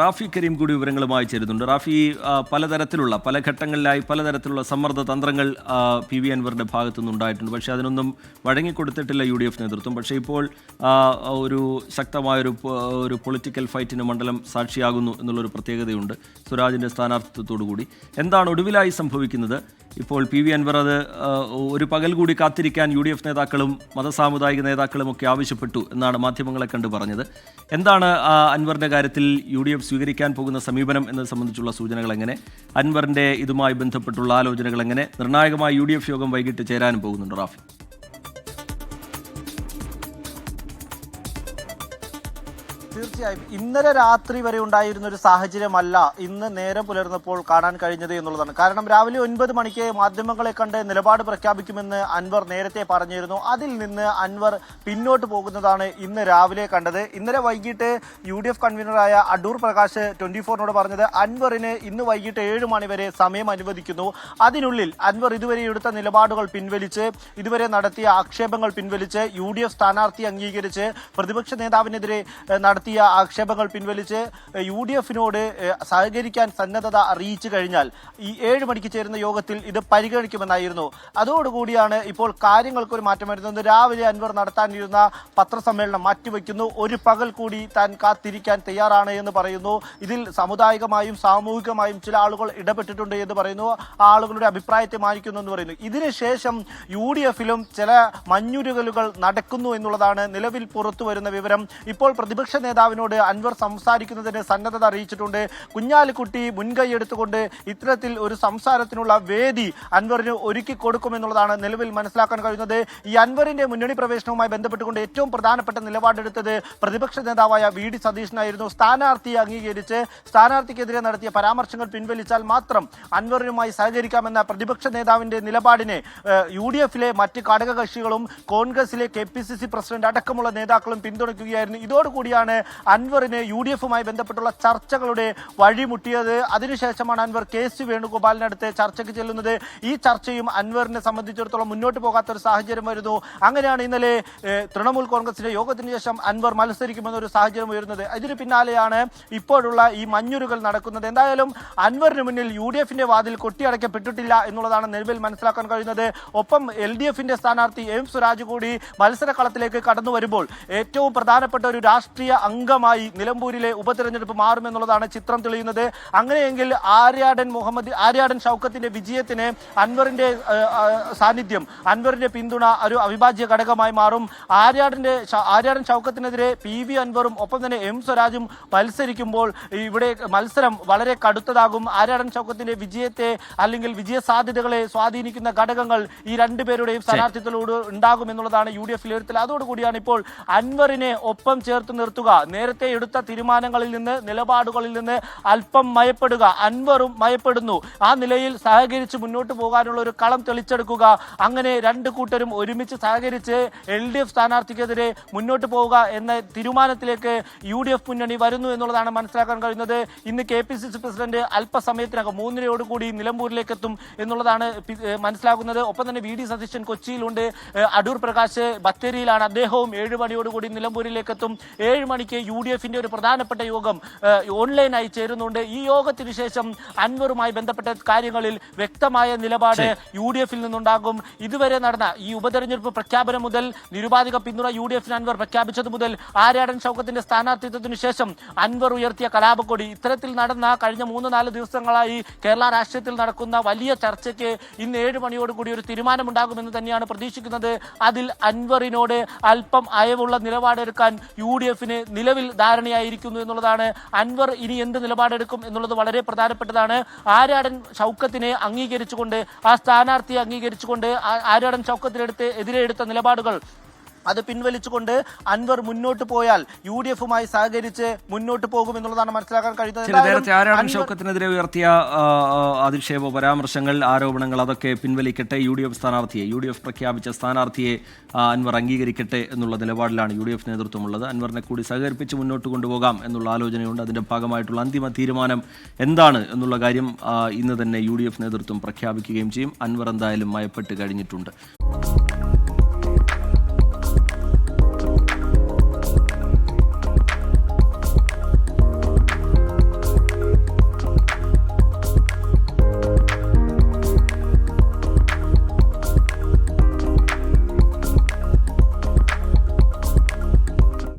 റാഫി കരീം കൂടി വിവരങ്ങളുമായി ചേരുന്നുണ്ട്. റാഫി പലതരത്തിലുള്ള പല ഘട്ടങ്ങളിലായി പലതരത്തിലുള്ള സമ്മർദ്ദ തന്ത്രങ്ങൾ പി വി അൻവറിന്റെ ഭാഗത്തു നിന്നുണ്ടായിട്ടുണ്ട് പക്ഷേ അതിനൊന്നും വഴങ്ങിക്കൊടുത്തിട്ടില്ല യു ഡി എഫ് നേതൃത്വം. പക്ഷേ ഇപ്പോൾ ഒരു ശക്തമായൊരു ഒരു പൊളിറ്റിക്കൽ ഫൈറ്റിന് മണ്ഡലം സാക്ഷിയാകുന്നു എന്നുള്ളൊരു പ്രത്യേകതയുണ്ട് സ്വരാജിന്റെ സ്ഥാനാർത്ഥിത്വത്തോടു കൂടി എന്താണ് ഒടുവിലായി സംഭവിക്കുന്നത്? ഇപ്പോൾ പി വി അൻവർ അത് ഒരു പകൽ കൂടി കാത്തിരിക്കാൻ യു ഡി എഫ് നേതാക്കളും മതസാമുദായിക നേതാക്കളും ഒക്കെ ആവശ്യപ്പെട്ടു എന്നാണ് മാധ്യമങ്ങളെ കണ്ട് പറഞ്ഞത്. എന്താണ് ആ, അൻവറിന്റെ കാര്യത്തിൽ യു ഡി എഫ് സ്വീകരിക്കാൻ പോകുന്ന സമീപനം എന്നത് സംബന്ധിച്ചുള്ള സൂചനകൾ എങ്ങനെ? അൻവറിന്റെ ഇതുമായി ബന്ധപ്പെട്ടുള്ള ആലോചനകൾ എങ്ങനെ? നിർണായകമായ യു യോഗം വൈകിട്ട് ചേരാനും പോകുന്നുണ്ട് റാഫി? തീർച്ചയായും ഇന്നലെ രാത്രി വരെ ഉണ്ടായിരുന്ന ഒരു സാഹചര്യമല്ല ഇന്ന് നേരം പുലർന്നപ്പോൾ കാണാൻ കഴിഞ്ഞത് എന്നുള്ളതാണ്. കാരണം രാവിലെ ഒൻപത് മണിക്ക് മാധ്യമങ്ങളെ കണ്ട് നിലപാട് പ്രഖ്യാപിക്കുമെന്ന് അൻവർ നേരത്തെ പറഞ്ഞിരുന്നു. അതിൽ നിന്ന് അൻവർ പിന്നോട്ട് പോകുന്നതാണ് ഇന്ന് രാവിലെ കണ്ടത്. ഇന്നലെ വൈകിട്ട് യു ഡി എഫ് കൺവീനറായ അടൂർ പ്രകാശ് ട്വന്റി ഫോറിനോട് പറഞ്ഞത് അൻവറിന് ഇന്ന് വൈകിട്ട് ഏഴ് മണി വരെ സമയം അനുവദിക്കുന്നു. അതിനുള്ളിൽ അൻവർ ഇതുവരെ എടുത്ത നിലപാടുകൾ പിൻവലിച്ച് ഇതുവരെ നടത്തിയ ആക്ഷേപങ്ങൾ പിൻവലിച്ച് യു ഡി എഫ് സ്ഥാനാർത്ഥി അംഗീകരിച്ച് പ്രതിപക്ഷ നേതാവിനെതിരെ ഏഹ്, നടത്തിയ ആക്ഷേപങ്ങൾ പിൻവലിച്ച് യു ഡി എഫിനോട് സഹകരിക്കാൻ സന്നദ്ധത അറിയിച്ചു കഴിഞ്ഞാൽ ഈ ഏഴ് മണിക്ക് ചേരുന്ന യോഗത്തിൽ ഇത് പരിഗണിക്കുമെന്നായിരുന്നു. അതോടുകൂടിയാണ് ഇപ്പോൾ കാര്യങ്ങൾക്ക് ഒരു മാറ്റം വരുന്നത്. രാവിലെ അൻവർ നടത്താനിരുന്ന പത്രസമ്മേളനം മാറ്റിവെക്കുന്നു. ഒരു പകൽ കൂടി താൻ കാത്തിരിക്കാൻ തയ്യാറാണ് എന്ന് പറയുന്നു. ഇതിൽ സാമുദായികമായും സാമൂഹികമായും ചില ആളുകൾ ഇടപെട്ടിട്ടുണ്ട് എന്ന് പറയുന്നു. ആളുകളുടെ അഭിപ്രായത്തെ മാനിക്കുന്നു എന്ന് പറയുന്നു. ഇതിനുശേഷം യു ഡി എഫിലും ചില മഞ്ഞുരുകലുകൾ നടക്കുന്നു എന്നുള്ളതാണ് നിലവിൽ പുറത്തു വരുന്ന വിവരം. ഇപ്പോൾ പ്രതിപക്ഷ നേതാവിനോട് അൻവർ സംസാരിക്കുന്നതിന് സന്നദ്ധത അറിയിച്ചിട്ടുണ്ട്. കുഞ്ഞാലിക്കുട്ടി മുൻകൈ എടുത്തുകൊണ്ട് ഇത്തരത്തിൽ ഒരു സംസാരത്തിനുള്ള വേദി അൻവറിന് ഒരുക്കി കൊടുക്കുമെന്നുള്ളതാണ് നിലവിൽ മനസ്സിലാക്കാൻ കഴിയുന്നത്. ഈ അൻവറിന്റെ മുന്നണി പ്രവേശനവുമായി ബന്ധപ്പെട്ടുകൊണ്ട് ഏറ്റവും പ്രധാനപ്പെട്ട നിലപാടെടുത്തത് പ്രതിപക്ഷ നേതാവായ വി ഡി സതീശനായിരുന്നു. സ്ഥാനാർത്ഥിയെ അംഗീകരിച്ച് സ്ഥാനാർത്ഥിക്കെതിരെ നടത്തിയ പരാമർശങ്ങൾ പിൻവലിച്ചാൽ മാത്രം അൻവറിനുമായി സഹകരിക്കാമെന്ന പ്രതിപക്ഷ നേതാവിന്റെ നിലപാടിനെ യു ഡി എഫിലെ മറ്റ് ഘടകകക്ഷികളും കോൺഗ്രസിലെ K P C C president അടക്കമുള്ള നേതാക്കളും പിന്തുണയ്ക്കുകയായിരുന്നു. ഇതോടുകൂടിയാണ് അൻവറിന് യു ഡി എഫുമായി ബന്ധപ്പെട്ടുള്ള ചർച്ചകളുടെ വഴിമുട്ടിയത്. അതിനുശേഷമാണ് അൻവർ കെ സി വേണുഗോപാലിനടുത്ത് ചർച്ചയ്ക്ക് ചെല്ലുന്നത്. ഈ ചർച്ചയും അൻവറിനെ സംബന്ധിച്ചിടത്തോളം മുന്നോട്ട് പോകാത്ത ഒരു സാഹചര്യം വരുന്നു. അങ്ങനെയാണ് ഇന്നലെ തൃണമൂൽ കോൺഗ്രസിന്റെ യോഗത്തിന് ശേഷം അൻവർ മത്സരിക്കുമെന്നൊരു സാഹചര്യം ഉയരുന്നത്. ഇതിന് പിന്നാലെയാണ് ഇപ്പോഴുള്ള ഈ മഞ്ഞുരുകൾ നടക്കുന്നത്. എന്തായാലും അൻവറിന് മുന്നിൽ യു ഡി എഫിന്റെ വാതിൽ കൊട്ടിയടയ്ക്കപ്പെട്ടിട്ടില്ല എന്നുള്ളതാണ് നിലവിൽ മനസ്സിലാക്കാൻ കഴിയുന്നത്. ഒപ്പം എൽ ഡി എഫിന്റെ സ്ഥാനാർത്ഥി എം സ്വരാജ് കൂടി മത്സരക്കളത്തിലേക്ക് കടന്നു വരുമ്പോൾ ഏറ്റവും പ്രധാനപ്പെട്ട ഒരു രാഷ്ട്രീയ അംഗമായി നിലമ്പൂരിലെ ഉപതെരഞ്ഞെടുപ്പ് മാറുമെന്നുള്ളതാണ് ചിത്രം തെളിയുന്നത്. അങ്ങനെയെങ്കിൽ ആര്യാടൻ മുഹമ്മദ് ആര്യാടൻ ഷൗക്കത്തിന്റെ വിജയത്തിന് അൻവറിന്റെ സാന്നിധ്യം അൻവറിന്റെ പിന്തുണ ഒരു അവിഭാജ്യ ഘടകമായി മാറും. ആര്യാടന്റെ ആര്യാടൻ ഷൗക്കത്തിനെതിരെ പി വി അൻവറും ഒപ്പം തന്നെ എം സ്വരാജും മത്സരിക്കുമ്പോൾ ഇവിടെ മത്സരം വളരെ കടുത്തതാകും. ആര്യാടൻ ഷൗക്കത്തിന്റെ വിജയത്തെ അല്ലെങ്കിൽ വിജയ സാധ്യതകളെ സ്വാധീനിക്കുന്ന ഘടകങ്ങൾ ഈ രണ്ടുപേരുടെയും സ്ഥാനാർത്ഥിത്വത്തിലൂടെ ഉണ്ടാകും എന്നുള്ളതാണ് യു ഡി എഫ് വിലയിരുത്തൽ. അതോടുകൂടിയാണ് ഇപ്പോൾ അൻവറിനെ ഒപ്പം ചേർത്ത് നിർത്തുക. നേരത്തെ എടുത്ത തീരുമാനങ്ങളിൽ നിന്ന് നിലപാടുകളിൽ നിന്ന് അല്പം മയപ്പെടുക അൻവറും മയപ്പെടുന്നു. ആ നിലയിൽ സഹകരിച്ച് മുന്നോട്ട് പോകാനുള്ള ഒരു കളം തെളിച്ചെടുക്കുക. അങ്ങനെ രണ്ട് കൂട്ടരും ഒരുമിച്ച് സഹകരിച്ച് എൽ ഡി എഫ് സ്ഥാനാർത്ഥിക്കെതിരെ മുന്നോട്ട് പോവുക എന്ന തീരുമാനത്തിലേക്ക് യു ഡി എഫ് മുന്നണി വരുന്നു എന്നുള്ളതാണ് മനസ്സിലാക്കാൻ കഴിയുന്നത്. ഇന്ന് K P C C president അല്പസമയത്തിനകം മൂന്നരയോടുകൂടി നിലമ്പൂരിലേക്ക് എത്തും എന്നുള്ളതാണ് മനസ്സിലാക്കുന്നത് ഒപ്പം തന്നെ വി ഡി സതീശൻ കൊച്ചിയിലുണ്ട്. അടൂർ പ്രകാശ് ബത്തേരിയിലാണ്. അദ്ദേഹവും ഏഴ് മണിയോടുകൂടി നിലമ്പൂരിലേക്ക് എത്തും ഏഴ് മണിക്ക് യു ഡി എഫിന്റെ ഒരു പ്രധാനപ്പെട്ട യോഗം ഓൺലൈനായി ചേരുന്നുണ്ട്. ഈ യോഗത്തിന് ശേഷം അൻവറുമായി ബന്ധപ്പെട്ട കാര്യങ്ങളിൽ വ്യക്തമായ നിലപാട് യു ഡി എഫിൽ നിന്നുണ്ടാകും. ഇതുവരെ നടന്ന ഈ ഉപതെരഞ്ഞെടുപ്പ് പ്രഖ്യാപനം മുതൽ നിരുപാധിക പിന്തുണ യു ഡി എഫിന് അൻവർ പ്രഖ്യാപിച്ചത് മുതൽ ആര്യാടൻ ഷൗക്കത്തിന്റെ സ്ഥാനാർത്ഥിത്വത്തിന് ശേഷം അൻവർ ഉയർത്തിയ കലാപക്കൊടി. ഇത്തരത്തിൽ നടന്ന കഴിഞ്ഞ മൂന്ന് നാല് ദിവസങ്ങളായി കേരള രാഷ്ട്രീയത്തിൽ നടക്കുന്ന വലിയ ചർച്ചയ്ക്ക് ഇന്ന് ഏഴ് മണിയോടുകൂടി ഒരു തീരുമാനമുണ്ടാകുമെന്ന് തന്നെയാണ് പ്രതീക്ഷിക്കുന്നത്. അതിൽ അൻവറിനോട് അല്പം അയവുള്ള നിലപാടെടുക്കാൻ യു ഡി എഫിന് നിലവിൽ ധാരണയായിരിക്കുന്നു എന്നുള്ളതാണ്. അൻവർ ഇനി എന്ത് നിലപാടെടുക്കും എന്നുള്ളത് വളരെ പ്രധാനപ്പെട്ടതാണ്. ആര്യാടൻ ഷൗക്കത്തിനെ അംഗീകരിച്ചുകൊണ്ട് ആ സ്ഥാനാർത്ഥിയെ അംഗീകരിച്ചുകൊണ്ട് ആരാടൻ ഷൗക്കത്തിനെടുത്ത് എതിരെ എടുത്ത നിലപാടുകൾ അത് പിൻവലിച്ചുകൊണ്ട് അൻവർ മുന്നോട്ട് പോയാൽ യു ഡി എഫുമായി സഹകരിച്ച് മുന്നോട്ട് പോകും എന്നുള്ളതാണ് മനസ്സിലാക്കാൻ കഴിയുന്നത്. ഷൗക്കത്തിനെതിരെ ഉയർത്തിയ അധിക്ഷേപ പരാമർശങ്ങൾ ആരോപണങ്ങൾ അതൊക്കെ പിൻവലിക്കട്ടെ യു ഡി എഫ് സ്ഥാനാർത്ഥിയെ യു ഡി എഫ് പ്രഖ്യാപിച്ച സ്ഥാനാർത്ഥിയെ അൻവർ അംഗീകരിക്കട്ടെ എന്നുള്ള നിലപാടിലാണ് യു ഡി എഫ് നേതൃത്വമുള്ളത്. അൻവറിനെ കൂടി സഹകരിപ്പിച്ച് മുന്നോട്ട് കൊണ്ടുപോകാം എന്നുള്ള ആലോചനയുണ്ട്. അതിന്റെ ഭാഗമായിട്ടുള്ള അന്തിമ തീരുമാനം എന്താണ് എന്നുള്ള കാര്യം ഇന്ന് തന്നെ യു ഡി എഫ് നേതൃത്വം പ്രഖ്യാപിക്കുകയും ചെയ്യും. അൻവർ എന്തായാലും മയപ്പെട്ട് കഴിഞ്ഞിട്ടുണ്ട്.